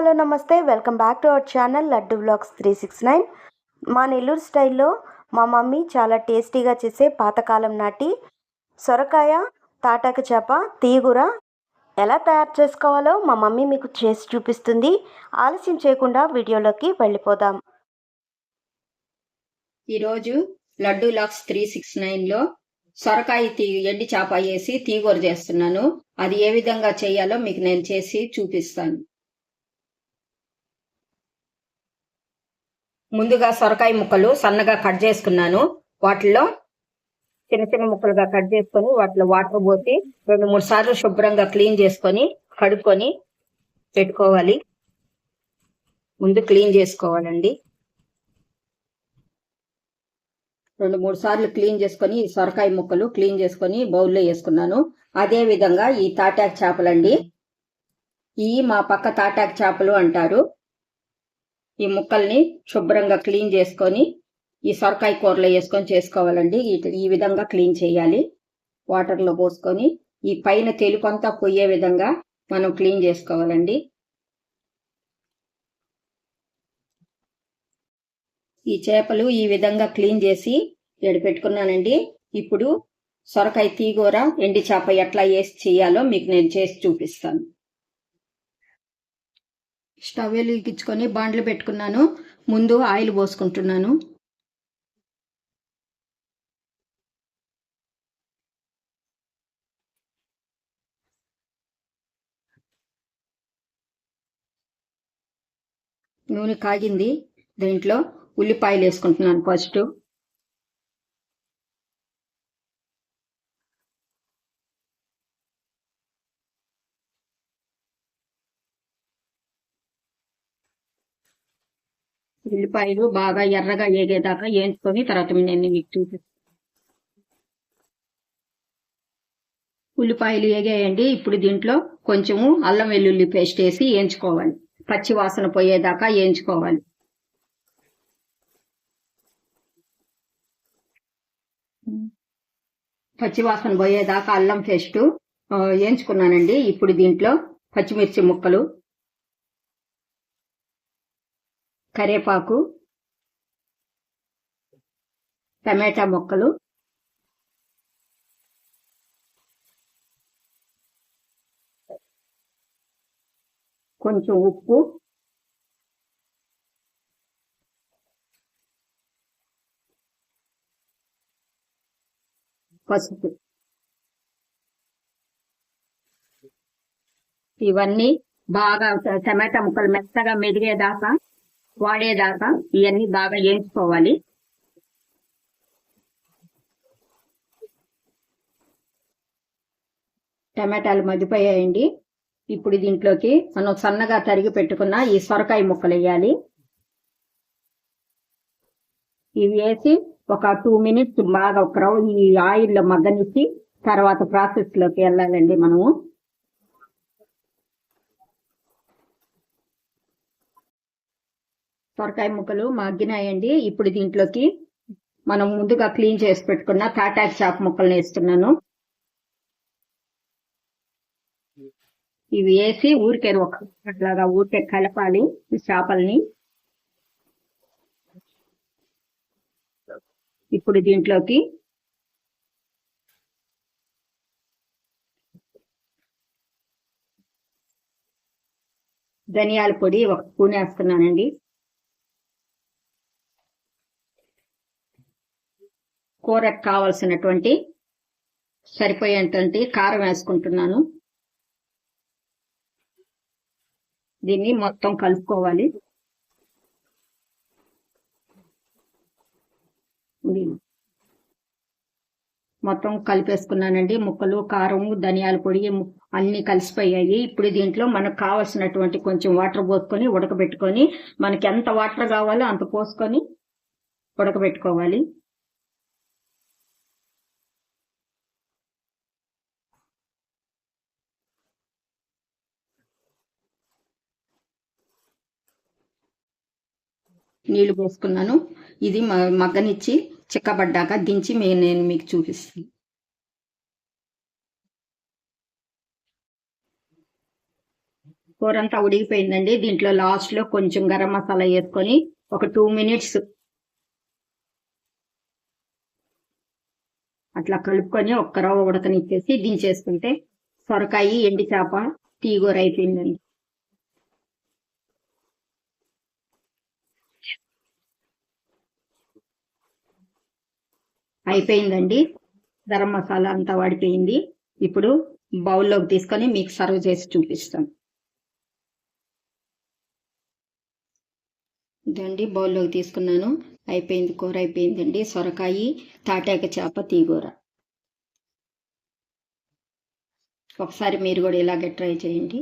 Hello నమస్తే. Welcome back to our channel Laddu blogs three six nine. మా నెల్లూరు స్టైల్లో మా మమ్మీ చాలా టేస్టీగా చేసే పాతకాలం నాటి సొరకాయ తాటాకు చేప తీగుర ఎలా తయారు చేసుకోవాలో మా మమ్మీ మీకు చేసి చూపిస్తుంది. ఆలస్యం చేయకుండా వీడియోలోకి వెళ్ళిపోదాం. ఈరోజు లడ్డు లాక్స్ త్రీ సిక్స్ నైన్లో సొరకాయ తీ ఎండి చేప వేసి తీగూర చేస్తున్నాను. అది ఏ విధంగా చేయాలో మీకు నేను చేసి చూపిస్తాను. ముందుగా సొరకాయ ముక్కలు సన్నగా కట్ చేసుకున్నాను. వాటిలో చిన్న చిన్న ముక్కలుగా కట్ చేసుకొని వాటిలో వాటర్ పోసి రెండు మూడు సార్లు శుభ్రంగా క్లీన్ చేసుకొని కడుక్కొని పెట్టుకోవాలి. ముందు క్లీన్ చేసుకోవాలండి. రెండు మూడు సార్లు క్లీన్ చేసుకొని ఈ సొరకాయ ముక్కలు క్లీన్ చేసుకొని బౌల్లో వేసుకున్నాను. అదే విధంగా ఈ తాటాకు చేపలండి. ఈ మా పక్క తాటాకు చేపలు అంటారు. ఈ ముక్కల్ని శుభ్రంగా క్లీన్ చేసుకొని ఈ సొరకాయ కూరలో వేసుకొని చేసుకోవాలండి. ఈ- ఈ విధంగా క్లీన్ చేయాలి. వాటర్లో పోసుకొని ఈ పైన తెలుపంతా పోయే విధంగా మనం క్లీన్ చేసుకోవాలండి. ఈ చేపలు ఈ విధంగా క్లీన్ చేసి ఎడపెట్టుకున్నానండి ఇప్పుడు సొరకాయ తీగూర ఎండి చేప ఎట్లా వేసి చేయాలో మీకు నేను చేసి చూపిస్తాను. స్టవ్ వెలిగించుకొని బాండ్లు పెట్టుకున్నాను. ముందు ఆయిల్ పోసుకుంటున్నాను. నూనె కాగింది. దీంట్లో ఉల్లిపాయలు వేసుకుంటున్నాను ఫస్ట్. ఉల్లిపాయలు బాగా ఎర్రగా ఏగేదాకా వేయించుకొని తర్వాత నేను మీకు చూపిస్తాను ఉల్లిపాయలు ఏగేయండి. ఇప్పుడు దీంట్లో కొంచెము అల్లం వెల్లుల్లి పేస్ట్ వేసి వేయించుకోవాలి పచ్చి వాసన పోయేదాకా వేయించుకోవాలి పచ్చి వాసన పోయేదాకా అల్లం పేస్ట్ వేయించుకున్నానండి ఇప్పుడు దీంట్లో పచ్చిమిర్చి ముక్కలు కరివేపాకు టమాటా ముక్కలు కొంచెం ఉప్పు పసుపు. ఇవన్నీ బాగా టమాటా ముక్కలు మెత్తగా మెదిగేదాకా వాడేదాకా ఇవన్నీ బాగా వేయించుకోవాలి టమాటాలు మగ్గిపోయాయండి. ఇప్పుడు దీంట్లోకి మనం సన్నగా తరిగి పెట్టుకున్న ఈ సొరకాయ ముక్కలు వేయాలి. ఇవి వేసి ఒక టూ మినిట్స్ బాగా ఒక రౌండ్ ఈ ఆయిల్లో మగ్గనిచ్చి తర్వాత ప్రాసెస్లోకి వెళ్ళాలండి మనము. సొరకాయ ముక్కలు మగ్గినాయండి. ఇప్పుడు దీంట్లోకి మనం ముందుగా క్లీన్ చేసి పెట్టుకున్న తాటాకు చాప్ ముక్కలు వేస్తున్నాను. ఇవి వేసి ఊరికే ఒక లాగా ఊరికే కలపాలి ఈ చేపల్ని. ఇప్పుడు దీంట్లోకి ధనియాల పొడి ఒక స్పూన్ వేస్తున్నానండి. కూరకు కావలసినటువంటి సరిపోయేటువంటి కారం వేసుకుంటున్నాను. దీన్ని మొత్తం కలుపుకోవాలి. మొత్తం కలిపేసుకున్నానండి. ముక్కలు కారం ధనియాల పొడి అన్ని కలిసిపోయాయి. ఇప్పుడు దీంట్లో మనకు కావాల్సినటువంటి కొంచెం వాటర్ పోసుకొని ఉడకబెట్టుకొని మనకి ఎంత వాటర్ కావాలో అంత పోసుకొని ఉడకబెట్టుకోవాలి. నీళ్ళు పోసుకున్నాను. ఇది మ- మగ్గనిచ్చి చిక్కబడ్డాక దించి మే- నేను మీకు చూపిస్తాను. కూర అంతా ఉడికిపోయిందండి. దీంట్లో లాస్ట్లో కొంచెం గరం మసాలా వేసుకొని ఒక టూ మినిట్స్ అట్లా కలుపుకొని ఒక్క రవ్వ ఉడకనిచ్చేసి దించేసుకుంటే సొరకాయ ఎండి చేప తీగూర అయిపోయిందండి. అయిపోయిందండి. గరం మసాలా అంతా వాడిపోయింది. ఇప్పుడు బౌల్లోకి తీసుకొని మీకు సర్వ్ చేసి చూపిస్తాం. ఇదండి బౌల్లోకి తీసుకున్నాను. అయిపోయింది కూర అయిపోయిందండి. సొరకాయ తాటాక చేప తీగూర. ఒకసారి మీరు కూడా ఇలాగే ట్రై చేయండి.